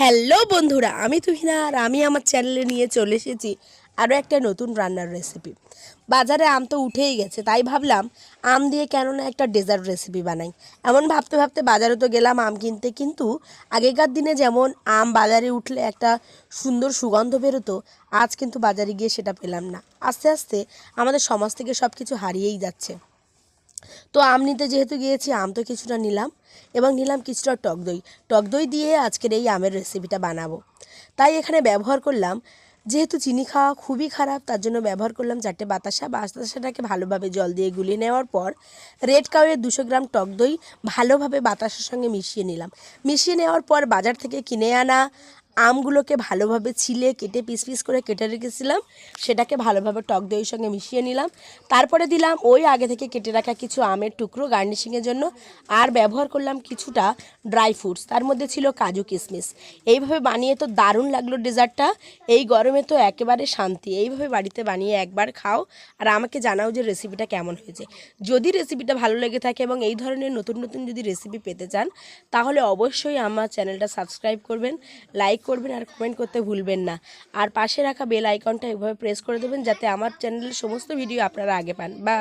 Hello বন্ধুরা, আমি তুহিনা আর আমি আমার চ্যানেলে নিয়ে চলে এসেছি আরও একটা নতুন রান্নার রেসিপি বাজারে আম তো উঠেই গেছে, তাই ভাবলাম আম দিয়ে কেন না একটা ডেজার্ট রেসিপি বানাই। এমন ভাবতে ভাবতে বাজারে তো গেলাম আম কিনতে, কিন্তু আগেকার দিনে যেমন আম বাজারে উঠলে একটা সুন্দর সুগন্ধ বেরোতো, আজ কিন্তু বাজারে গিয়ে সেটা পেলাম না। আস্তে আস্তে আমাদের সমাজ থেকে সব কিছু হারিয়েই যাচ্ছে। তো আম নিতে যেহেতু গিয়েছি, আম তো কিছুটা নিলাম এবং নিলাম কিছুটা টক দই। টক দই দিয়ে আজকের এই আমের রেসিপিটা বানাবো। তাই এখানে ব্যবহার করলাম, যেহেতু চিনি খাওয়া খুবই খারাপ, তার জন্য ব্যবহার করলাম চারটে বাতাসা। বাতাসাটাকে ভালোভাবে জল দিয়ে গুলিয়ে নেওয়ার পর রেড কাউয়ের দুশো গ্রাম টক দই ভালোভাবে বাতাসার সঙ্গে মিশিয়ে নিলাম। মিশিয়ে নেওয়ার পর বাজার থেকে কিনে আনা আমগুলোকে ভালোভাবে ছিলে, কেটে পিস পিস করে কেটে রেখেছিলাম। সেটাকে ভালোভাবে টক দইয়ের সঙ্গে মিশিয়ে নিলাম। তারপরে দিলাম ওই আগে থেকে কেটে রাখা কিছু আমের টুকরো গার্নিশিংয়ের জন্য। আর ব্যবহার করলাম কিছুটা ড্রাই ফ্রুটস, তার মধ্যে ছিল কাজু কিশমিশ এইভাবে বানিয়ে তো দারুণ লাগল ডেজার্টটা। এই গরমে তো একেবারে শান্তি। এইভাবে বাড়িতে বানিয়ে একবার খাও আর আমাকে জানাও যে রেসিপিটা কেমন হয়েছে। যদি রেসিপিটা ভালো লেগে থাকে এবং এই ধরনের নতুন নতুন যদি রেসিপি পেতে চান, তাহলে অবশ্যই আমার চ্যানেলটা সাবস্ক্রাইব করবেন লাইক করবেন আর কমেন্ট করতে ভুলবেন না। আর পাশে রাখা বেল আইকনটা এভাবে প্রেস করে দেবেন যাতে আমার চ্যানেলের সমস্ত ভিডিও আপনারা আগে পান। বাই